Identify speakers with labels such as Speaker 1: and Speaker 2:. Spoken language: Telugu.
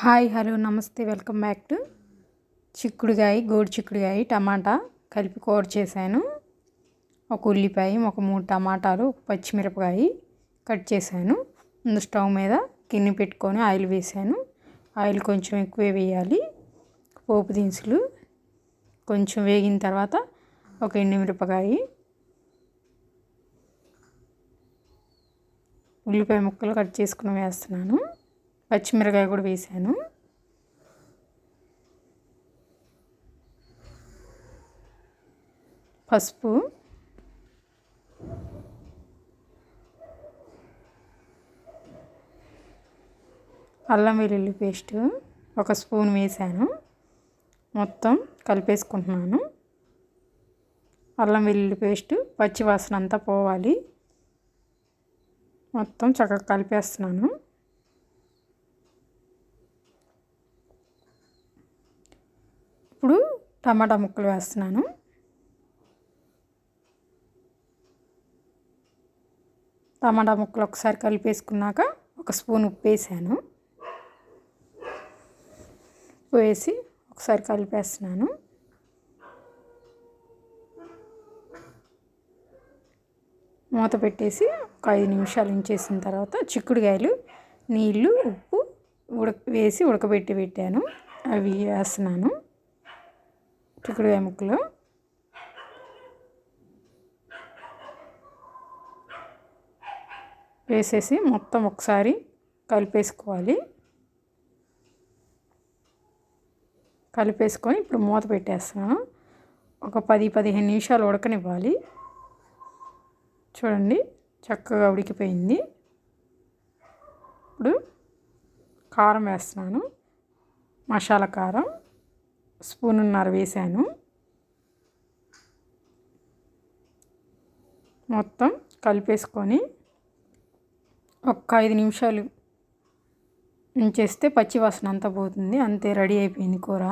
Speaker 1: హాయ్ హలో నమస్తే వెల్కమ్ బ్యాక్ టు చిక్కుడుగాయ గోడు చిక్కుడుగాయ టమాటా కలిపి కూర చేశాను. ఒక ఉల్లిపాయ ఒక మూడు టమాటాలు ఒక పచ్చిమిరపకాయ కట్ చేశాను. ముందు స్టవ్ మీద గిన్నె పెట్టుకొని ఆయిల్ వేసాను ఆయిల్ కొంచెం ఎక్కువే వేయాలి. పోపు దినుసులు కొంచెం వేగిన తర్వాత ఒక ఎండుమిరపకాయ ఉల్లిపాయ ముక్కలు కట్ చేసుకుని వేస్తున్నాను. పచ్చిమిరకాయ కూడా వేసాను. పసుపు. అల్లం వెల్లుల్లి పేస్ట్ ఒక స్పూన్ వేసాను. మొత్తం కలిపేసుకుంటున్నాను. అల్లం వెల్లుల్లి పేస్ట్ పచ్చివాసన అంతా పోవాలి. మొత్తం చక్కగా కలిపేస్తున్నాను. ఇప్పుడు టమాటా ముక్కలు వేస్తున్నాను. టమాటా ముక్కలు ఒకసారి కలిపేసుకున్నాక ఒక స్పూన్ ఉప్పు వేసాను. ఉప్పు వేసి ఒకసారి కలిపేస్తున్నాను. మూత పెట్టేసి ఒక ఐదు నిమిషాలు ఉంచేసిన తర్వాత చిక్కుడుకాయలు నీళ్ళు ఉప్పు ఉడక వేసి ఉడకబెట్టి పెట్టాను. అవి వేస్తున్నాను. చిక్కుడుకాయ ముక్కలు. వేసేసి మొత్తం ఒకసారి కలిపేసుకోవాలి. కలిపేసుకొని ఇప్పుడు మూత పెట్టేస్తున్నాను. ఒక పది పదిహేను నిమిషాలు ఉడకనివ్వాలి. చూడండి చక్కగా ఉడికిపోయింది. ఇప్పుడు కారం వేస్తున్నాను. మసాలా కారం. స్పూనున్నర వేసాను మొత్తం కలిపేసుకొని ఒక్క ఐదు నిమిషాలు ఉంచేస్తే పచ్చివాసన అంతా పోతుంది. అంతే రెడీ అయిపోయింది కూర.